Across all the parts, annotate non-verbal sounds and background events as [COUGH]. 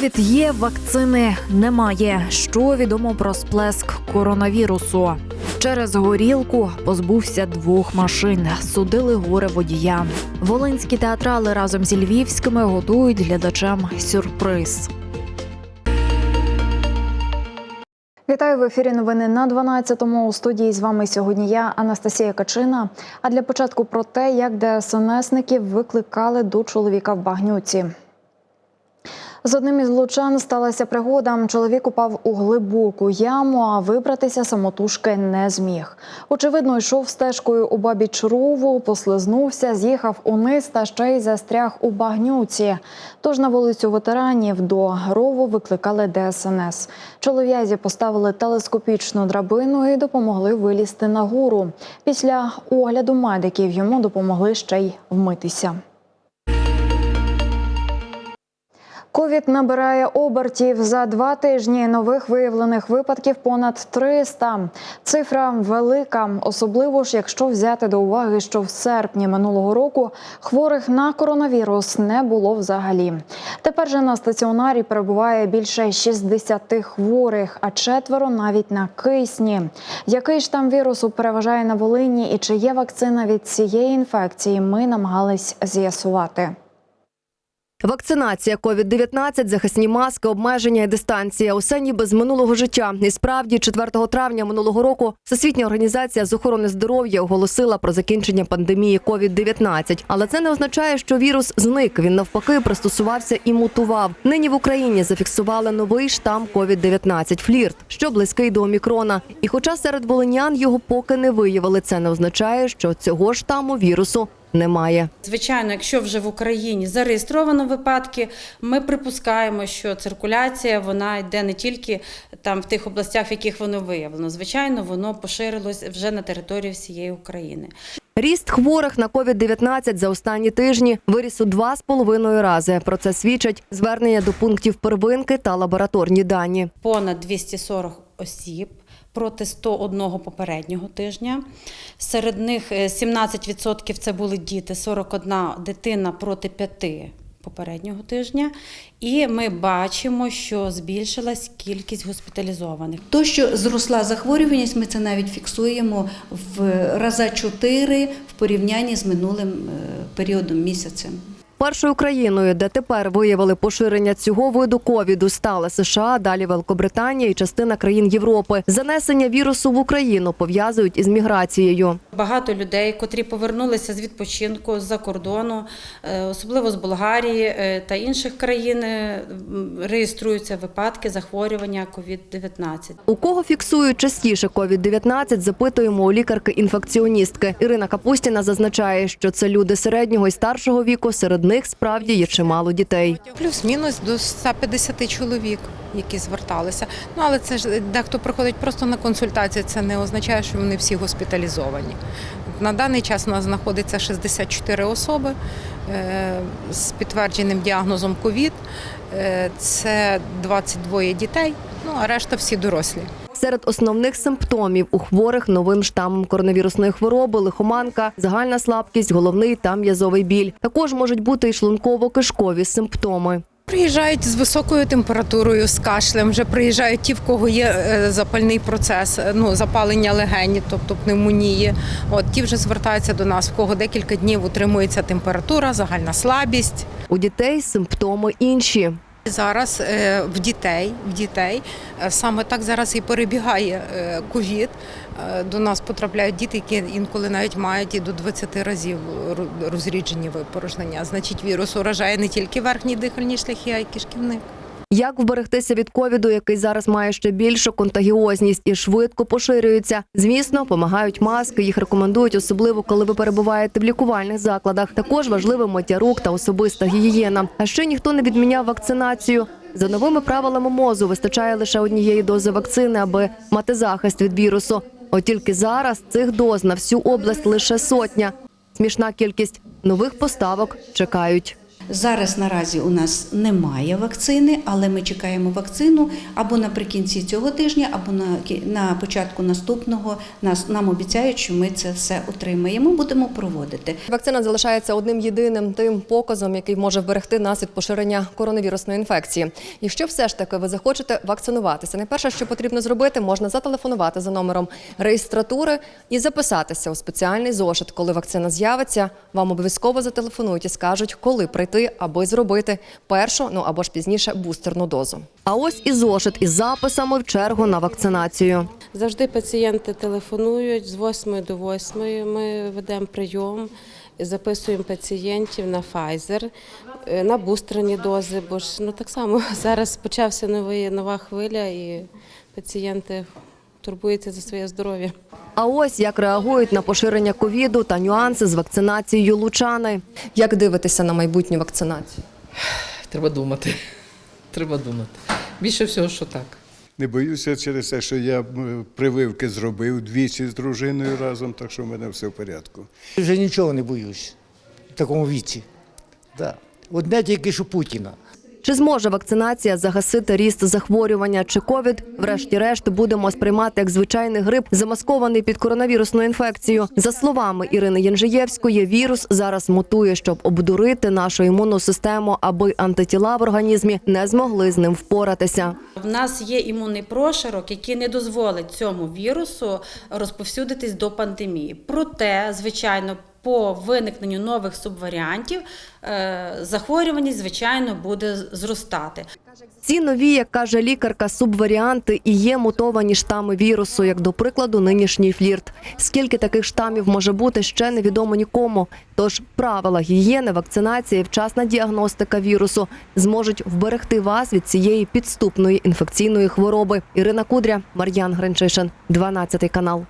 Ковід є, вакцини немає. Що відомо про сплеск коронавірусу? Через горілку позбувся двох машин. Судили горе водія. Волинські театрали разом зі львівськими готують глядачам сюрприз. Вітаю в ефірі. Новини на 12-му. У студії з вами сьогодні я, Анастасія Качина. А для початку про те, як ДСНСників викликали до чоловіка в багнюці. З одним із лучан сталася пригода. Чоловік упав у глибоку яму, а вибратися самотужки не зміг. Очевидно, йшов стежкою у бабіч рову, послизнувся, з'їхав униз та ще й застряг у багнюці. Тож на вулицю ветеранів до рову викликали ДСНС. Чолов'язі поставили телескопічну драбину і допомогли вилізти на гору. Після огляду медиків йому допомогли ще й вмитися. Ковід набирає обертів за два тижні. Нових виявлених випадків понад 300. Цифра велика, особливо ж якщо взяти до уваги, що в серпні минулого року хворих на коронавірус не було взагалі. Тепер же на стаціонарі перебуває більше 60 хворих, а четверо навіть на кисні. Який ж там вірусу переважає на Волині і чи є вакцина від цієї інфекції? Ми намагались з'ясувати. Вакцинація, COVID-19, захисні маски, обмеження і дистанція. Усе ніби з минулого життя. І справді, 4 травня минулого року Всесвітня організація з охорони здоров'я оголосила про закінчення пандемії COVID-19. Але це не означає, що вірус зник. Він навпаки пристосувався і мутував. Нині в Україні зафіксували новий штам COVID-19 – флірт, що близький до омікрона. І хоча серед волинян його поки не виявили, це не означає, що цього штаму вірусу немає. Звичайно, якщо вже в Україні зареєстровано випадки, ми припускаємо, що циркуляція вона йде не тільки там в тих областях, в яких воно виявлено. Звичайно, воно поширилось вже на території всієї України. Ріст хворих на COVID-19 за останні тижні виріс у два з половиною рази. Про це свідчать звернення до пунктів первинки та лабораторні дані. Понад 240 осіб. Проти 101 попереднього тижня. Серед них е, 17% це були діти, 41 дитина проти 5 попереднього тижня. І ми бачимо, що збільшилась кількість госпіталізованих. То, що зросла захворюваність, ми це навіть фіксуємо в рази 4 в порівнянні з минулим е, періодом місяцем. Першою країною, де тепер виявили поширення цього виду ковіду, стала США, далі Великобританія і частина країн Європи. Занесення вірусу в Україну пов'язують із міграцією. Багато людей, котрі повернулися з відпочинку з-за кордону, е, особливо з Болгарії е, та інших країн, е, реєструються випадки захворювання COVID-19. У кого фіксують частіше COVID-19, запитуємо у лікарки-інфекціоністки. Ірина Капустіна зазначає, що це люди середнього і старшого віку. Серед них справді є чимало дітей. Плюс-мінус до 150 чоловік, які зверталися. Ну але це ж дехто приходить просто на консультацію. Це не означає, що вони всі госпіталізовані. На даний час у нас знаходиться 64 особи е, з підтвердженим діагнозом ковід. Е, Це 22 дітей, ну а решта всі дорослі. Серед основних симптомів у хворих новим штамом коронавірусної хвороби лихоманка, загальна слабкість, головний та м'язовий біль. Також можуть бути і шлунково-кишкові симптоми. Приїжджають з високою температурою, з кашлем. Вже приїжджають ті, в кого є е, запальний процес, ну запалення легені, тобто пневмонії. От ті вже звертаються до нас, в кого декілька днів утримується температура, загальна слабість. У дітей симптоми інші. Зараз е, в дітей, в дітей е, саме так зараз і перебігає е, ковід. До нас потрапляють діти, які інколи навіть мають і до 20 разів розріджені випорожнення. Значить, вірус уражає не тільки верхні дихальні шляхи, а й кишківник. Як вберегтися від ковіду, який зараз має ще більшу контагіозність і швидко поширюється? Звісно, допомагають маски. Їх рекомендують, особливо коли ви перебуваєте в лікувальних закладах. Також важливо миття рук та особиста гігієна. А ще ніхто не відміняв вакцинацію. За новими правилами мозу вистачає лише однієї дози вакцини, аби мати захист від вірусу. От тільки зараз цих доз на всю область лише сотня. Смішна кількість нових поставок чекають. Зараз наразі у нас немає вакцини, але ми чекаємо вакцину або наприкінці цього тижня, або на, на початку наступного. Нас нам обіцяють, що ми це все отримаємо. Будемо проводити. Вакцина залишається одним єдиним тим показом, який може вберегти нас від поширення коронавірусної інфекції. Якщо все ж таки ви захочете вакцинуватися, найперше, що потрібно зробити, можна зателефонувати за номером реєстратури і записатися у спеціальний зошит. Коли вакцина з'явиться, вам обов'язково зателефонують і скажуть, коли прийти, аби зробити першу, ну або ж пізніше бустерну дозу. А ось і зошит із записами в чергу на вакцинацію. Завжди пацієнти телефонують з 8 до 8. Ми ведемо прийом, записуємо пацієнтів на Pfizer, е, на бустерні дози, бо ж ну так само [LAUGHS] зараз почався новий, нова хвиля, і пацієнти турбуються за своє здоров'я. А ось як реагують на поширення ковіду та нюанси з вакцинацією лучани. Як дивитися на майбутню вакцинацію? Треба думати. Треба думати. Більше всього, що так. Не боюся через те, що я прививки зробив двічі з дружиною разом, так що в мене все в порядку. Вже нічого не боюсь в такому віці. Да. Одне тільки що Путіна. Чи зможе вакцинація загасити ріст захворювання чи ковід? Врешті-решт будемо сприймати як звичайний грип, замаскований під коронавірусною інфекцією. За словами Ірини Янжиєвської, вірус зараз мутує, щоб обдурити нашу імунну систему, аби антитіла в організмі не змогли з ним впоратися. В нас є імунний прошарок, який не дозволить цьому вірусу розповсюдитись до пандемії. Проте, звичайно, по виникненню нових субваріантів е, захворюваність, звичайно, буде зростати. Ці нові, як каже лікарка, субваріанти і є мутовані штами вірусу, як до прикладу, нинішній флірт. Скільки таких штамів може бути, ще невідомо нікому. Тож правила гігієни, вакцинації, вчасна діагностика вірусу зможуть вберегти вас від цієї підступної інфекційної хвороби. Ірина Кудря, Мар'ян Гринчишин, 12 канал.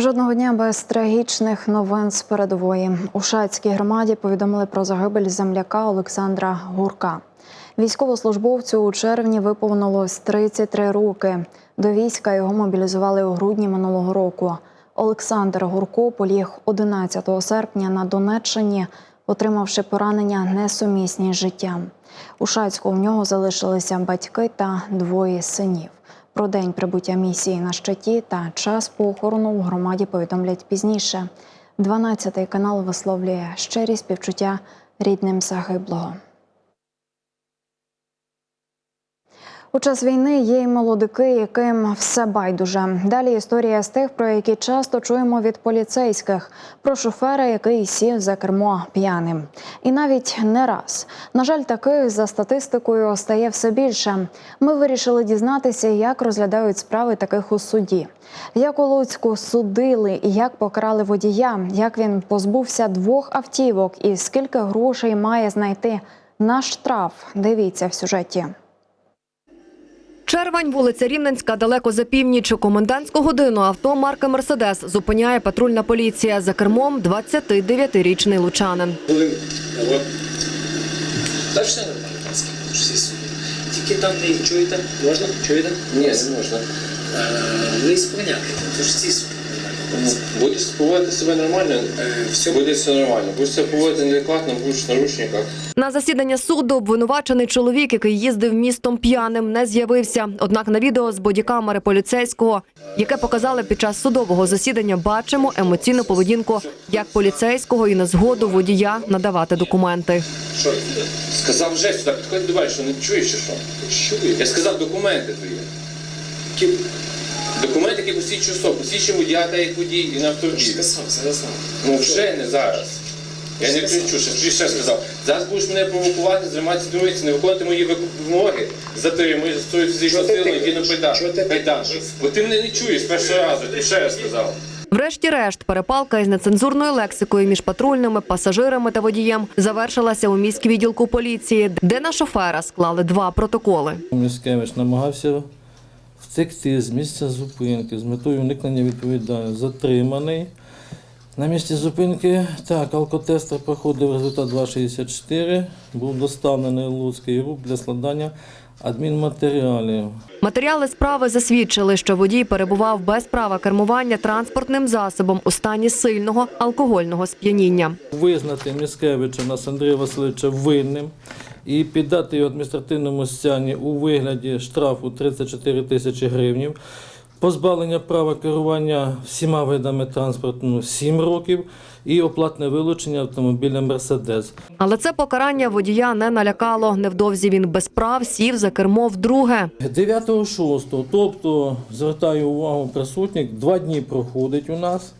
Жодного дня без трагічних новин з передової. У Шацькій громаді повідомили про загибель земляка Олександра Гурка. Військовослужбовцю у червні виповнилось 33 роки. До війська його мобілізували у грудні минулого року. Олександр Гурко поліг 11 серпня на Донеччині, отримавши поранення несумісні з життям. У Шацьку в нього залишилися батьки та двоє синів. Про день прибуття місії на щиті та час похорону в громаді повідомлять пізніше. 12 канал висловлює щирі співчуття рідним загиблого. У час війни є й молодики, яким все байдуже. Далі історія з тих, про які часто чуємо від поліцейських, про шофера, який сів за кермо п'яним. І навіть не раз. На жаль, таких за статистикою стає все більше. Ми вирішили дізнатися, як розглядають справи таких у суді. Як у Луцьку судили і як покарали водія, як він позбувся двох автівок і скільки грошей має знайти на штраф. Дивіться в сюжеті. Червень, вулиця Рівненська, далеко за північ. У комендантську годину авто марки Мерседес зупиняє патрульна поліція. За кермом 29-річний лучанин. Все нормально, всі. Тільки там не чуєте? Можна? Чуєте? Ні, не можна. Ви спиняки, то ж ці суди. Будеш поводити себе нормально, все буде все нормально. Будеш себе поводити неадекватно, будеш в наручниках. На засідання суду обвинувачений чоловік, який їздив містом п'яним, не з'явився. Однак на відео з бодікамери поліцейського, яке показали під час судового засідання, бачимо емоційну поведінку як поліцейського і на згоду водія надавати документи. Що? Сказав вже сюди, підходь до що не чуєш що? Чую. Я сказав документи твої. Які Документи, які посвідчують особу, посвідчують водія та як водій і на знав. Ну вже не зараз. Я не кричу, що ще сказав. Зараз будеш мене провокувати, займатися дурниці, не виконувати мої вимоги, затримуєш за свою фізичну силу, тикаєш? які на тикаєш? Бо ти мене не чуєш з першого разу, ти ще раз сказав. Врешті-решт, перепалка із нецензурною лексикою між патрульними, пасажирами та водієм завершилася у міськвідділку поліції, де на шофера склали два протоколи. Міськевич намагався втекти з місця зупинки з метою уникнення відповідальності. Затриманий. На місці зупинки так, алкотестер проходив результат 2,64, був доставлений Луцький рух для складання адмінматеріалів. Матеріали справи засвідчили, що водій перебував без права кермування транспортним засобом у стані сильного алкогольного сп'яніння. Визнати Міскевича нас Андрія Васильовича винним і піддати його адміністративному стягні у вигляді штрафу 34 тисячі гривнів, позбавлення права керування всіма видами транспорту 7 років і оплатне вилучення автомобіля Мерседес. Але це покарання водія не налякало. Невдовзі він без прав сів за кермо вдруге. 9.6, тобто звертаю увагу присутніх, два дні проходить у нас.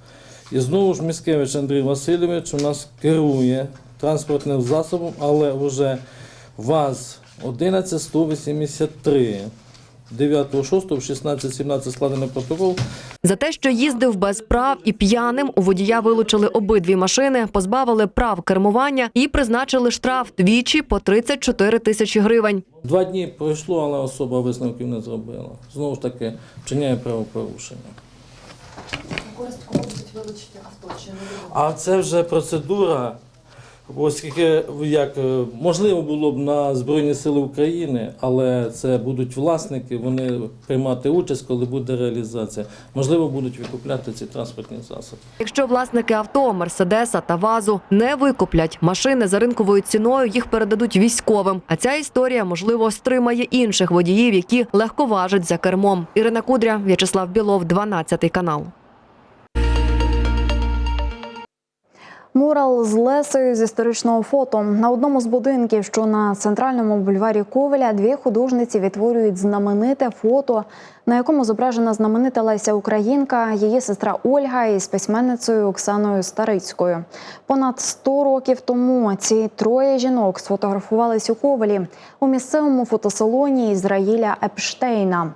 І знову ж Міскевич Андрій Васильович у нас керує транспортним засобом, але вже ВАЗ 11183. 9.6 в 16.17 складений протокол. За те, що їздив без прав і п'яним, у водія вилучили обидві машини, позбавили прав кермування і призначили штраф двічі по 34 тисячі гривень. Два дні пройшло, але особа висновків не зробила. Знову ж таки, вчиняє правопорушення. А це вже процедура, оскільки як е, можливо було б на Збройні Сили України, але це будуть власники, вони приймати участь, коли буде реалізація. Можливо, будуть викупляти ці транспортні засоби. Якщо власники авто, мерседеса та вазу не викуплять машини за ринковою ціною, їх передадуть військовим. А ця історія можливо стримає інших водіїв, які легковажать за кермом. Ірина Кудря, В'ячеслав Білов, 12 канал. Мурал з Лесою з історичного фото. На одному з будинків, що на центральному бульварі Ковеля, дві художниці відтворюють знамените фото, на якому зображена знаменита Леся Українка, її сестра Ольга із письменницею Оксаною Старицькою. Понад 100 років тому ці троє жінок сфотографувались у Ковелі у місцевому фотосалоні Ізраїля Епштейна.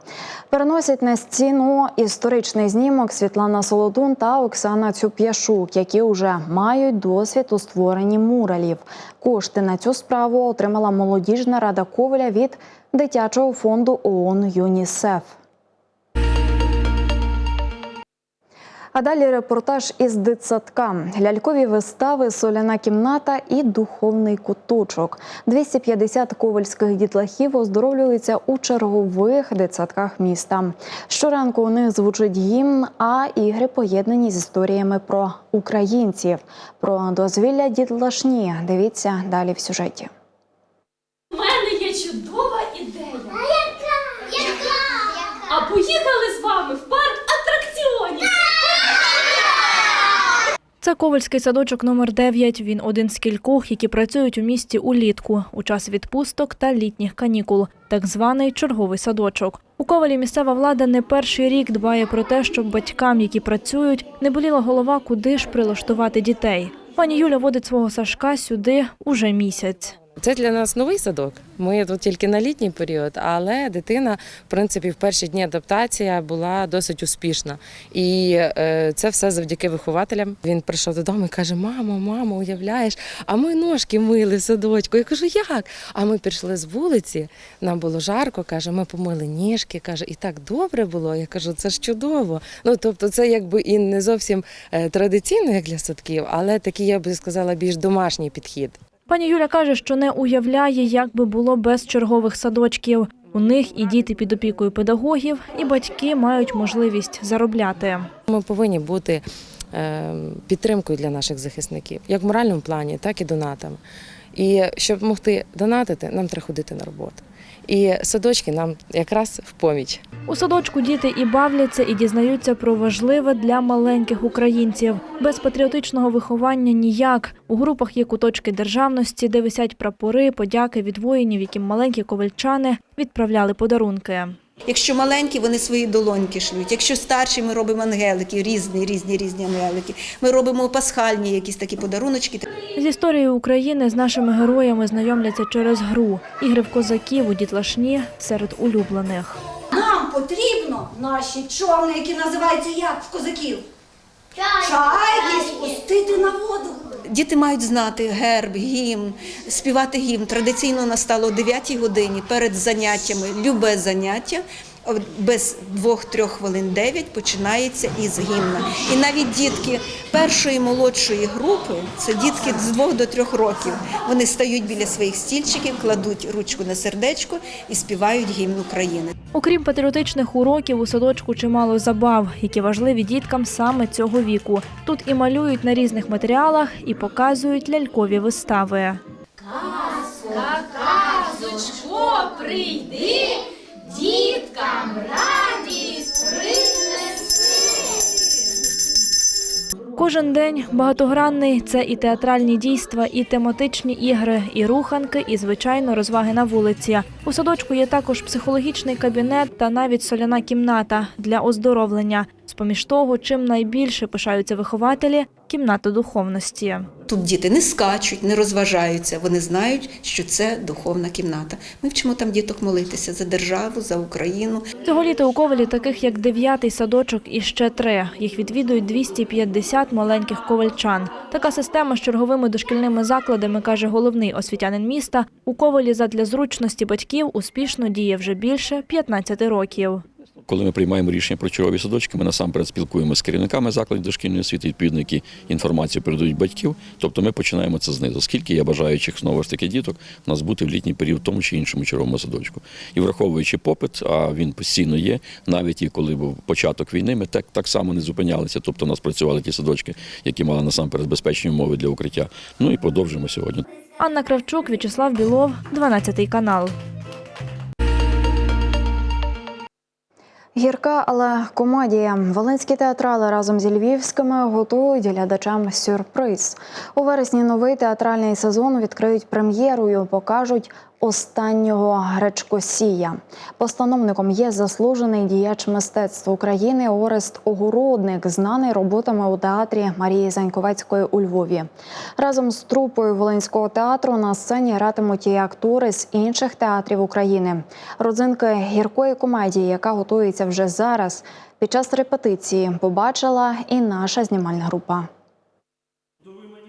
Переносять на стіну історичний знімок Світлана Солодун та Оксана Цюп'яшук, які вже мають досвід у створенні муралів. Кошти на цю справу отримала молодіжна рада Ковеля від дитячого фонду ООН ЮНІСЕФ. А далі репортаж із дитсадка. Лялькові вистави, соляна кімната і духовний куточок. 250 ковальських дітлахів оздоровлюються у чергових дитсадках міста. Щоранку у них звучить гімн, а ігри поєднані з історіями про українців. Про дозвілля дітлашні. Дивіться далі в сюжеті. У мене є чудова ідея. А яка? Яка? А поїхали з вами в парк Це Ковальський садочок номер 9 Він один з кількох, які працюють у місті улітку у час відпусток та літніх канікул, так званий черговий садочок. У Ковалі місцева влада не перший рік дбає про те, щоб батькам, які працюють, не боліла голова, куди ж прилаштувати дітей. Пані Юля водить свого Сашка сюди уже місяць. Це для нас новий садок. Ми тут тільки на літній період, але дитина, в принципі, в перші дні адаптація була досить успішна. І е, це все завдяки вихователям. Він прийшов додому і каже: Мамо, мамо, уявляєш, а ми ножки мили садочку. Я кажу, як? А ми пішли з вулиці, нам було жарко, каже, ми помили ніжки, каже, і так добре було. Я кажу, це ж чудово. Ну тобто, це якби і не зовсім е, традиційно, як для садків, але такий, я би сказала, більш домашній підхід. Пані Юля каже, що не уявляє, як би було без чергових садочків. У них і діти під опікою педагогів, і батьки мають можливість заробляти. Ми повинні бути е, підтримкою для наших захисників, як в моральному плані, так і донатами. І щоб могти донатити, нам треба ходити на роботу. І садочки нам якраз в поміч. У садочку діти і бавляться, і дізнаються про важливе для маленьких українців. Без патріотичного виховання ніяк. У групах є куточки державності, де висять прапори, подяки від воїнів, яким маленькі ковальчани відправляли подарунки. Якщо маленькі, вони свої долоньки шлють. Якщо старші, ми робимо ангелики, різні, різні, різні ангелики. Ми робимо пасхальні якісь такі подаруночки. З історією України з нашими героями знайомляться через гру. Ігри в козаків у дітлашні серед улюблених. Нам потрібно наші човни, які називаються як в козаків. Чайки спустити на воду. Діти мають знати герб, гімн, співати гімн. Традиційно настало о 9 годині перед заняттями, любе заняття. Без двох-трьох хвилин дев'ять починається із гімна. І навіть дітки першої молодшої групи, це дітки з двох до трьох років. Вони стають біля своїх стільчиків, кладуть ручку на сердечко і співають гімн України. Окрім патріотичних уроків, у садочку чимало забав, які важливі діткам саме цього віку. Тут і малюють на різних матеріалах, і показують лялькові вистави. Казка, казочко, прийди, діткам радість принеси. Кожен день багатогранний це і театральні дійства, і тематичні ігри, і руханки, і звичайно розваги на вулиці. У садочку є також психологічний кабінет та навіть соляна кімната для оздоровлення. З-поміж того, чим найбільше пишаються вихователі кімната духовності. Тут діти не скачуть, не розважаються. Вони знають, що це духовна кімната. Ми вчимо там діток молитися за державу, за Україну. Цього літа у Ковалі таких як дев'ятий садочок і ще три. Їх відвідують 250 маленьких ковальчан. Така система з черговими дошкільними закладами, каже головний освітянин міста, у Ковалі задля зручності батьків успішно діє вже більше 15 років. Коли ми приймаємо рішення про чергові садочки, ми насамперед спілкуємося з керівниками закладів дошкільної освіти, відповідно, які інформацію передають батьків. Тобто ми починаємо це знизу. Скільки є бажаючих знову ж таки діток у нас бути в літній період в тому чи іншому черговому садочку. І враховуючи попит, а він постійно є, навіть і коли був початок війни, ми так, так само не зупинялися. Тобто у нас працювали ті садочки, які мали насамперед безпечні умови для укриття. Ну і продовжимо сьогодні. Анна Кравчук, В'ячеслав Білов, 12 канал. Гірка, але комедія. Волинські театрали разом зі львівськими готують глядачам сюрприз. У вересні новий театральний сезон відкриють прем'єрою. Покажуть останнього гречкосія. Постановником є заслужений діяч мистецтва України Орест Огородник, знаний роботами у театрі Марії Заньковецької у Львові. Разом з трупою Волинського театру на сцені гратимуть і актори з інших театрів України. Родзинки гіркої комедії, яка готується вже зараз. Під час репетиції побачила і наша знімальна група.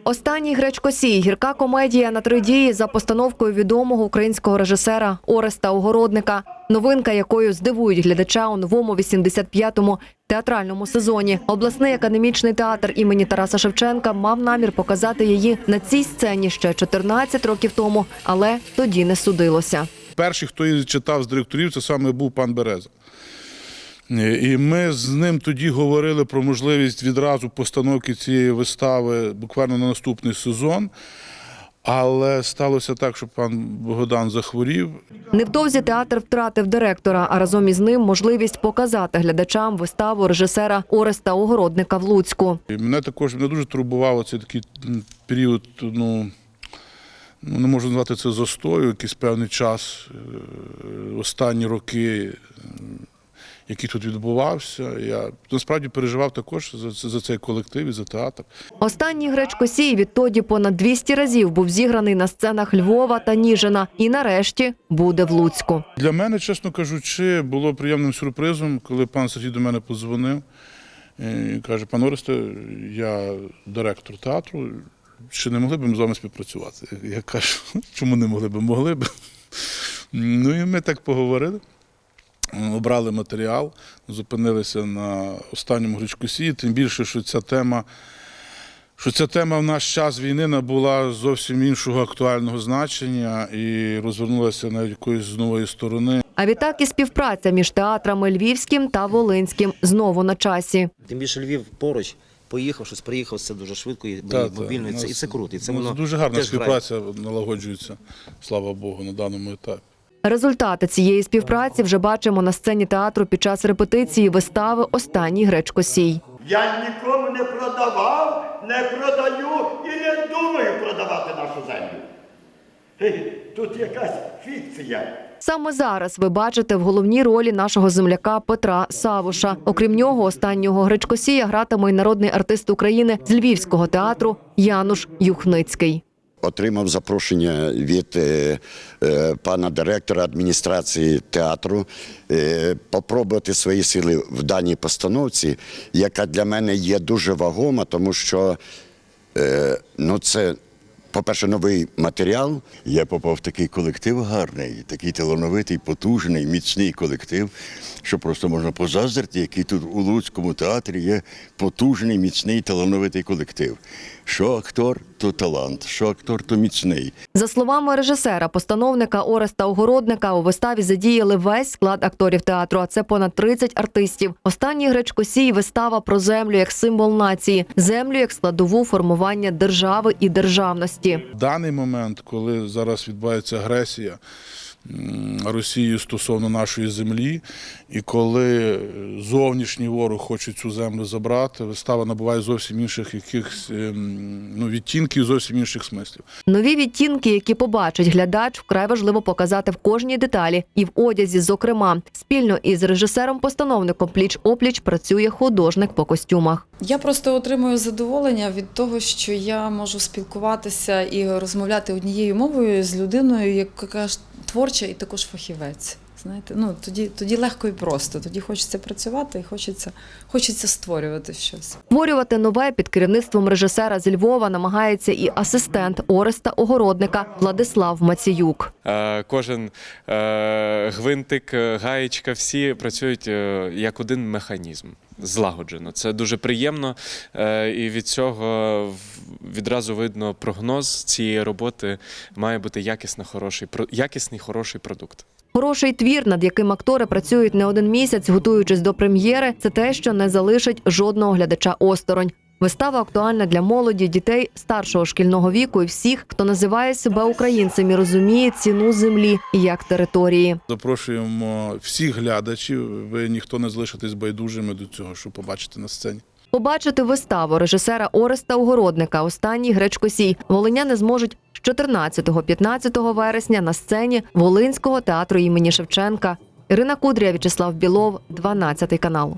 Останній гречкосій гірка комедія на три дії за постановкою відомого українського режисера Ореста Огородника. Новинка, якою здивують глядача у новому 85-му театральному сезоні. Обласний академічний театр імені Тараса Шевченка мав намір показати її на цій сцені ще 14 років тому, але тоді не судилося. Перший, хто її читав з директорів, це саме був пан Береза. І ми з ним тоді говорили про можливість відразу постановки цієї вистави буквально на наступний сезон. Але сталося так, що пан Богдан захворів. Невдовзі театр втратив директора, а разом із ним можливість показати глядачам виставу режисера Ореста Огородника в Луцьку. І мене також мене дуже турбував цей такий період, ну, ну не можу назвати це застою, якийсь певний час, е, останні роки, е, який тут відбувався. Я насправді переживав також за, за цей колектив і за театр. Останній гречкосій відтоді понад 200 разів був зіграний на сценах Львова та Ніжина і нарешті буде в Луцьку. Для мене, чесно кажучи, було приємним сюрпризом, коли пан Сергій до мене подзвонив і каже: пан Оресте, я директор театру. Чи не могли б ми з вами співпрацювати? Я кажу, чому не могли б? Могли б. Ну і ми так поговорили. Обрали матеріал, зупинилися на останньому гречкосії, тим більше, що ця тема, що ця тема в наш час війни набула зовсім іншого актуального значення і розвернулася навіть якоїсь з нової сторони. А відтак і співпраця між театрами Львівським та Волинським знову на часі. Тим більше Львів поруч. Поїхав, щось приїхав, це дуже швидко і Та, та. мобільно, і це, і це круто. І це воно дуже гарна теж грає. співпраця налагоджується, слава Богу, на даному етапі. Результати цієї співпраці вже бачимо на сцені театру під час репетиції вистави Останній гречкосій. Я нікому не продавав, не продаю і не думаю продавати нашу землю. Тут якась фікція. Саме зараз ви бачите в головній ролі нашого земляка Петра Савуша. Окрім нього, останнього гречкосія гратиме й народний артист України з Львівського театру Януш Юхницький. Отримав запрошення від е, е, пана директора адміністрації театру е, попробувати свої сили в даній постановці, яка для мене є дуже вагома, тому що ну, це по-перше, новий матеріал. Я попав в такий колектив гарний, такий талановитий, потужний, міцний колектив, що просто можна позаздрити, який тут у Луцькому театрі є потужний, міцний, талановитий колектив. Що актор, то талант, що актор, то міцний. За словами режисера, постановника Ореста Огородника, у виставі задіяли весь склад акторів театру, а це понад 30 артистів. Останній Гречкосій вистава про землю як символ нації, землю як складову формування держави і державності. В даний момент, коли зараз відбувається агресія м, Росії стосовно нашої землі, і коли зовнішній ворог хоче цю землю забрати, вистава набуває зовсім інших якихось ем, ну, відтінків, зовсім інших смислів. Нові відтінки, які побачить глядач, вкрай важливо показати в кожній деталі і в одязі. Зокрема, спільно із режисером-постановником пліч опліч працює художник по костюмах. Я просто отримую задоволення від того, що я можу спілкуватися і розмовляти однією мовою з людиною, яка ж творча і також фахівець. Знаєте, ну тоді, тоді легко і просто. Тоді хочеться працювати і хочеться, хочеться створювати щось. Створювати нове під керівництвом режисера зі Львова намагається і асистент Ореста Огородника Владислав Маціюк. Е, Кожен е, гвинтик, е, гаєчка, всі працюють як один механізм. Злагоджено. Це дуже приємно, е, і від цього відразу видно прогноз цієї роботи має бути якісно хороший, про- якісний хороший продукт. Хороший твір, над яким актори працюють не один місяць, готуючись до прем'єри, це те, що не залишить жодного глядача осторонь. Вистава актуальна для молоді, дітей старшого шкільного віку і всіх, хто називає себе українцем і розуміє ціну землі як території. Запрошуємо всіх глядачів. Ви ніхто не залишитесь байдужими до цього, що побачите на сцені. Побачити виставу режисера Ореста Огородника Останній гречкосій волиняни зможуть з 14-15 вересня на сцені Волинського театру імені Шевченка. Ірина Кудрія, В'ячеслав Білов, 12 канал.